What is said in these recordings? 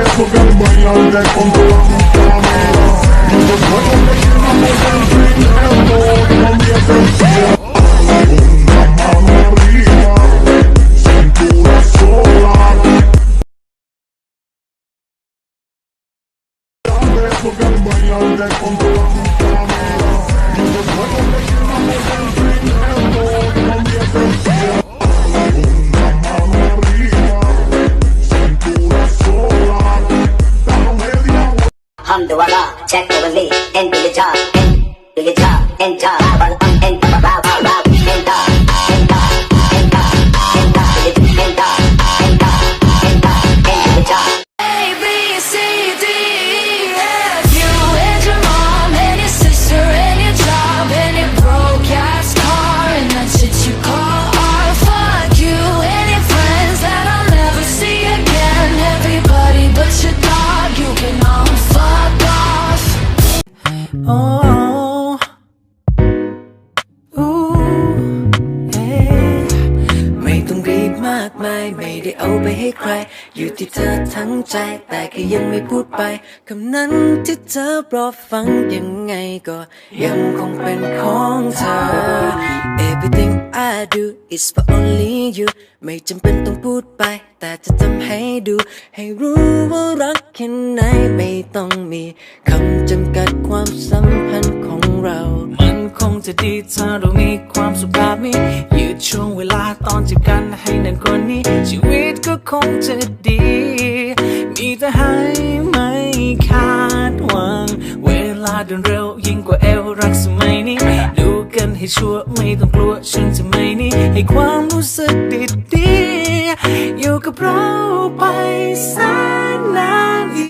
me porque el bailante controla mi camino Y después de que llenamos el primero, convierte en sola Porque el bailante controla mi camino Y Alhamdulillah, check the relief, and do your job, and do your job, and job, ากมาย ไม่ได้เอาไปให้ใคร อยู่ที่เธอทั้งใจ แต่ก็ยังไม่พูดไป คำนั้นที่เธอรอฟังยังไงก็ยังคงเป็นของเธอ Everything I do is for only you ไม่จำเป็นต้องพูดไป แต่จะทำให้ดู ให้รู้ว่ารักแค่ไหนไม่ต้องมีคำจำกัดความสัมพันธ์ของเรา คงจะดีถ้าเรามีความสุขแบบนี้ยืดช่วงเวลาตอนจีบกันให้นานกว่านี้ ชีวิตก็คงจะดี มีแต่ให้ไม่คาดหวัง เวลาเดินเร็วยิ่งกว่าเอวรักสมัยนี้ ดูกันให้ชัวร์ไม่ต้องกลัวฉันจะไม่นี้ให้ความรู้สึกดีๆอยู่กับเราไปแสนนานอีก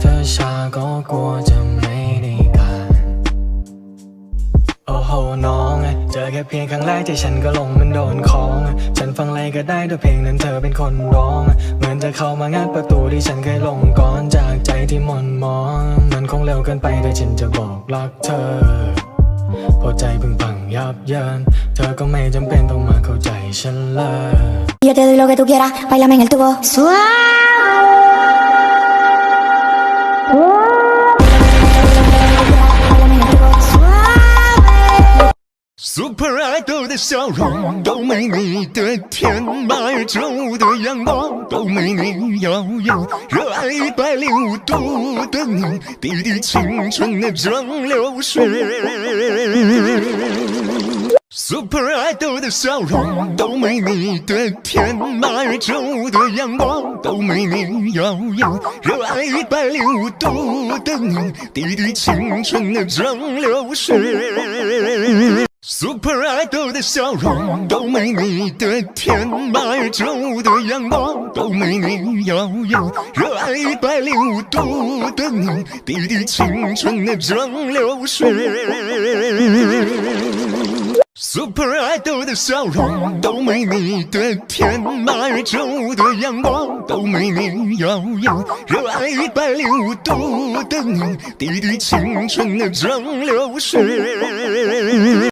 เธอชาก็กลัวจะไม่ได้การโอ้โหน้องเจอแค่เพียงครั้งแรกที่ฉันก็หลงมันโดนของ ฉันฟังอะไรก็ได้ด้วยเพลงนั้นเธอเป็นคนร้อง เหมือนจะเข้ามางัดประตูที่ฉันเคยลงก่อนจากใจที่หม่นมอง มันคงเร็วเกินไปแต่ฉันจะบอกรักเธอเพอใจพิ่งพังยับเยิน เธอก็ไม่จำเป็นต้องมาเข้าใจฉันเลย Yo te doy lo que tú quieras, bailame en el tubo. Super Idol 的笑容都没你的甜，马尔周的阳光都没你耀眼，热爱一百零五度的你，滴滴青春的蒸馏水。Super Idol 的笑容都没你的甜，马尔周的阳光都没你耀眼，热爱一百零五度的你，滴滴青春的蒸馏水。Super Idol 的笑容都没你的甜，马尔周的阳光都没你耀眼，热爱一百零五度的你，滴滴青春的蒸馏水。Super Idol 的笑容都没你的甜，马尔周的阳光都没你耀眼，热爱一百零五度的你，滴滴青春的蒸馏水。